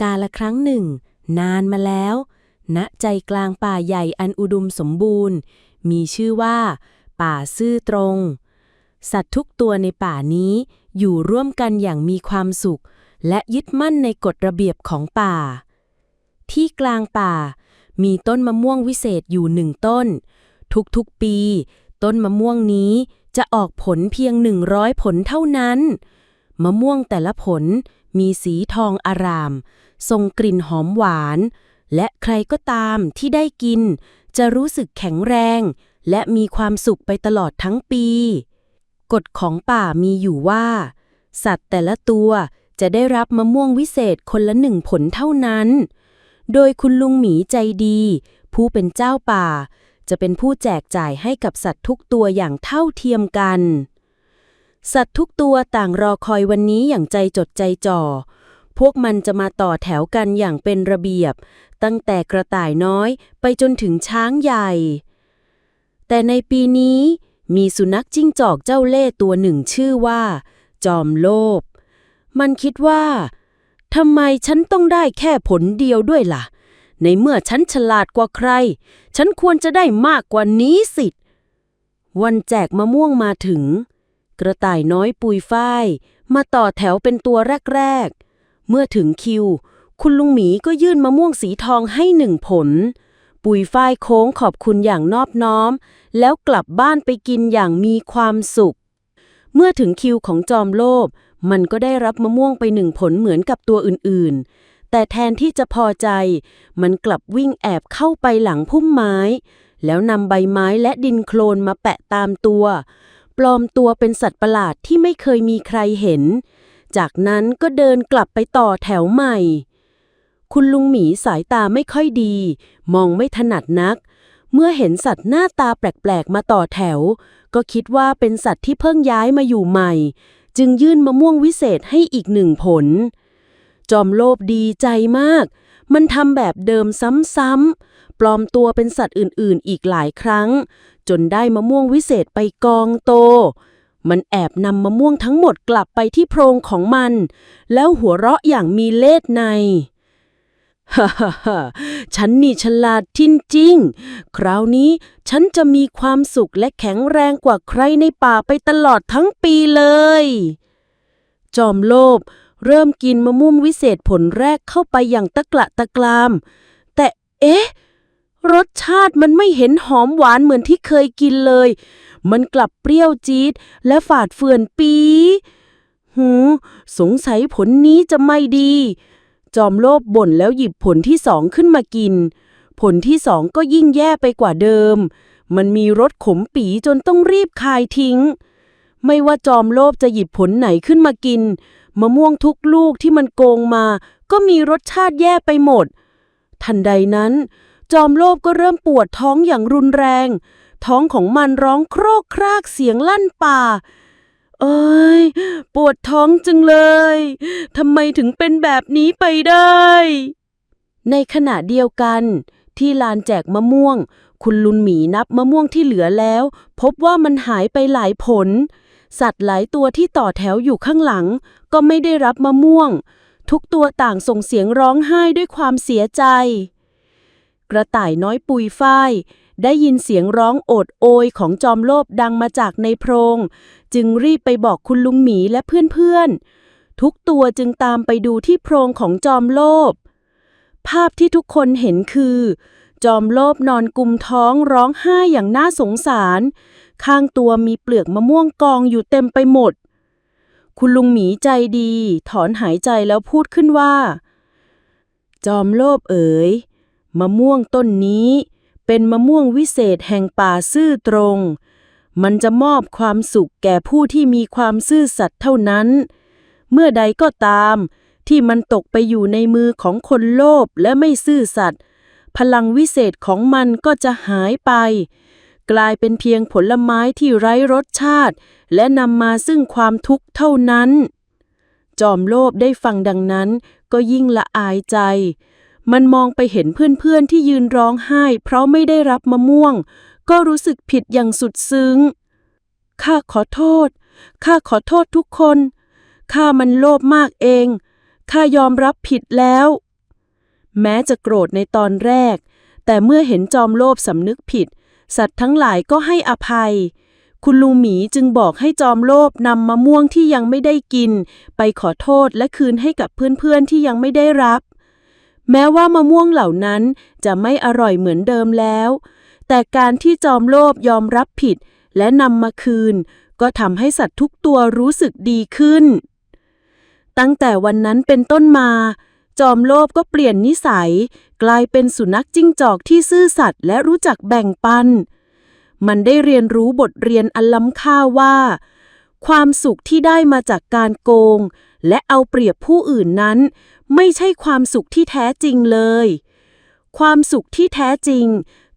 กาละครั้งหนึ่ง นานมาแล้ว ณใจกลางป่าใหญ่อันอุดมสมบูรณ์ มีชื่อว่า ป่าซื่อตรง สัตว์ทุกตัวในป่านี้อยู่ร่วมกันอย่างมีความสุข และยึดมั่นในกฎระเบียบของป่า ที่กลางป่า มีต้นมะม่วงวิเศษอยู่หนึ่งต้น ทุกๆปี ต้นมะม่วงนี้จะออกผลเพียงหนึ่งร้อยผลเท่านั้น มะม่วงแต่ละผลมีสีทองอาราม ทรงกลิ่นหอมหวาน และใครก็ตามที่ได้กิน จะรู้สึกแข็งแรง และมีความสุขไปตลอดทั้งปี กฎของป่ามีอยู่ว่า สัตว์แต่ละตัวจะได้รับมะม่วงวิเศษคนละหนึ่งผลเท่านั้น โดยคุณลุงหมีใจดี ผู้เป็นเจ้าป่า จะเป็นผู้แจกจ่ายให้กับสัตว์ทุกตัวอย่างเท่าเทียมกัน สัตว์ทุกตัวต่างรอคอยวันนี้อย่างใจจดใจจ่อ พวกมันจะมาต่อแถวกันอย่างเป็นระเบียบ ตั้งแต่กระต่ายน้อยไปจนถึงช้างใหญ่ แต่ในปีนี้มีสุนัขจิ้งจอกเจ้าเล่ห์ตัวหนึ่งชื่อว่า จอมโลภ มันคิดว่าทำไมฉันต้องได้แค่ผลเดียวด้วยล่ะ ในเมื่อฉันฉลาดกว่าใคร ฉันควรจะได้มากกว่านี้สิวันแจกมะม่วงมาถึง กระต่ายน้อยปุยฝ้าย มาต่อแถวเป็นตัวแรก ๆ เมื่อถึงคิว คุณลุงหมีก็ยื่นมะม่วงสีทองให้หนึ่งผล ปุยฝ้ายโค้งขอบคุณอย่างนอบน้อม แล้วกลับบ้านไปกินอย่างมีความสุข เมื่อถึงคิวของจอมโลภมันก็ได้รับมะม่วงไปหนึ่งผลเหมือนกับตัวอื่นๆ แต่แทนที่จะพอใจ มันกลับวิ่งแอบเข้าไปหลังพุ่มไม้ แล้วนำใบไม้และดินโคลนมาแปะตามตัว ปลอมตัวเป็นสัตว์ประหลาดที่ไม่เคยมีใครเห็น จากนั้นก็เดินกลับไปต่อแถวใหม่ คุณลุงหมีสายตาไม่ค่อยดี มองไม่ถนัดนัก เมื่อเห็นสัตว์หน้าตาแปลกๆมาต่อแถว ก็คิดว่าเป็นสัตว์ที่เพิ่งย้ายมาอยู่ใหม่ จึงยื่นมะม่วงวิเศษให้อีกหนึ่งผล จอมโลภดีใจมาก มันทำแบบเดิมซ้ำๆปลอมตัวเป็นสัตว์อื่นๆ อีกหลายครั้ง จนได้มะม่วงวิเศษไปกองโต มันแอบนำมะม่วงทั้งหมดกลับไปที่โพรงของมัน แล้วหัวเราะอย่างมีเล่ห์ในฮ่าฮ่าฮ่าฉันนี่ฉลาดจริงๆ คราวนี้ฉันจะมีความสุขและแข็งแรงกว่าใครในป่าไปตลอดทั้งปีเลย จอมโลภเริ่มกินมะม่วงวิเศษผลแรกเข้าไปอย่างตะกละตะกราม แต่เอ๊ะ รสชาติมันไม่เห็นหอมหวานเหมือนที่เคยกินเลย มันกลับเปรี้ยวจี๊ดและฝาดเฟื่อนปี หูสงสัยผลนี้จะไม่ดี จอมโลภบ่นแล้วหยิบผลที่สองขึ้นมากิน ผลที่สองก็ยิ่งแย่ไปกว่าเดิม มันมีรสขมปีจนต้องรีบคายทิ้ง ไม่ว่าจอมโลภจะหยิบผลไหนขึ้นมากิน มะม่วงทุกลูกที่มันโกงมา ก็มีรสชาติแย่ไปหมด ทันใดนั้น จอมโลภก็เริ่มปวดท้องอย่างรุนแรง ท้องของมันร้องโครกครากเสียงลั่นป่า เอ้ย ปวดท้องจังเลย ทำไมถึงเป็นแบบนี้ไปได้ ในขณะเดียวกัน ที่ลานแจกมะม่วง คุณลุนหมีนับมะม่วงที่เหลือแล้ว พบว่ามันหายไปหลายผล สัตว์หลายตัวที่ต่อแถวอยู่ข้างหลัง ก็ไม่ได้รับมะม่วง ทุกตัวต่างส่งเสียงร้องไห้ด้วยความเสียใจ กระต่ายน้อยปุยฝ้าย ได้ยินเสียงร้องโอดโอยของจอมโลภดังมาจากในโพรง จึงรีบไปบอกคุณลุงหมีและเพื่อนๆ ทุกตัวจึงตามไปดูที่โพรงของจอมโลภภาพที่ทุกคนเห็นคือ จอมโลภนอนกุมท้องร้องไห้อย่างน่าสงสาร ข้างตัวมีเปลือกมะม่วงกองอยู่เต็มไปหมด คุณลุงหมีใจดี ถอนหายใจแล้วพูดขึ้นว่า จอมโลภเอ๋ย มะม่วงต้นนี้ เป็นมะม่วงวิเศษแห่งป่าซื่อตรง มันจะมอบความสุขแก่ผู้ที่มีความซื่อสัตย์เท่านั้น เมื่อใดก็ตาม ที่มันตกไปอยู่ในมือของคนโลภและไม่ซื่อสัตย์พลังวิเศษของมันก็จะหายไป กลายเป็นเพียงผลไม้ที่ไร้รสชาติ และนำมาซึ่งความทุกข์เท่านั้น จอมโลภได้ฟังดังนั้นก็ยิ่งละอายใจ มันมองไปเห็นเพื่อนๆที่ยืนร้องไห้ เพราะไม่ได้รับมะม่วง ก็รู้สึกผิดอย่างสุดซึ้ง ข้าขอโทษ ข้าขอโทษทุกคน ข้ามันโลภมากเอง ข้ายอมรับผิดแล้ว แม้จะโกรธในตอนแรก แต่เมื่อเห็นจอมโลภสำนึกผิด สัตว์ทั้งหลายก็ให้อภัย คุณลุงหมีจึงบอกให้จอมโลภนำมะม่วงที่ยังไม่ได้กิน ไปขอโทษและคืนให้กับเพื่อนๆที่ยังไม่ได้รับ แม้ว่ามะม่วงเหล่านั้นจะไม่อร่อยเหมือนเดิมแล้ว แต่การที่จอมโลภยอมรับผิดและนำมาคืน ก็ทำให้สัตว์ทุกตัวรู้สึกดีขึ้น ตั้งแต่วันนั้นเป็นต้นมา จอมโลภก็เปลี่ยนนิสัย กลายเป็นสุนัขจิ้งจอกที่ซื่อสัตย์และรู้จักแบ่งปัน มันได้เรียนรู้บทเรียนอันล้ำค่าว่า ความสุขที่ได้มาจากการโกง และเอาเปรียบผู้อื่นนั้น ไม่ใช่ความสุขที่แท้จริงเลย ความสุขที่แท้จริง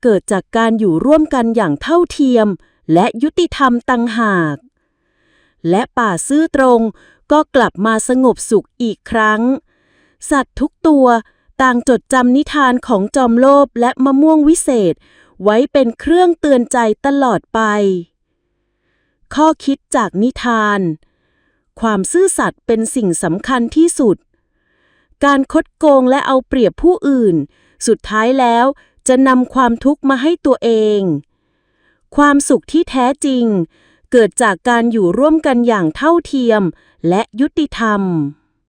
เกิดจากการอยู่ร่วมกันอย่างเท่าเทียม และยุติธรรมต่างหาก และป่าซื่อตรงก็กลับมาสงบสุขอีกครั้ง สัตว์ทุกตัวต่างจดจำนิทานของจอมโลภและมะม่วงวิเศษ ไว้เป็นเครื่องเตือนใจตลอดไป ข้อคิดจากนิทาน ความซื่อสัตย์เป็นสิ่งสำคัญที่สุด การคดโกงและเอาเปรียบผู้อื่น สุดท้ายแล้วจะนำความทุกข์มาให้ตัวเอง ความสุขที่แท้จริง เกิดจากการอยู่ร่วมกันอย่างเท่าเทียมและยุติธรรม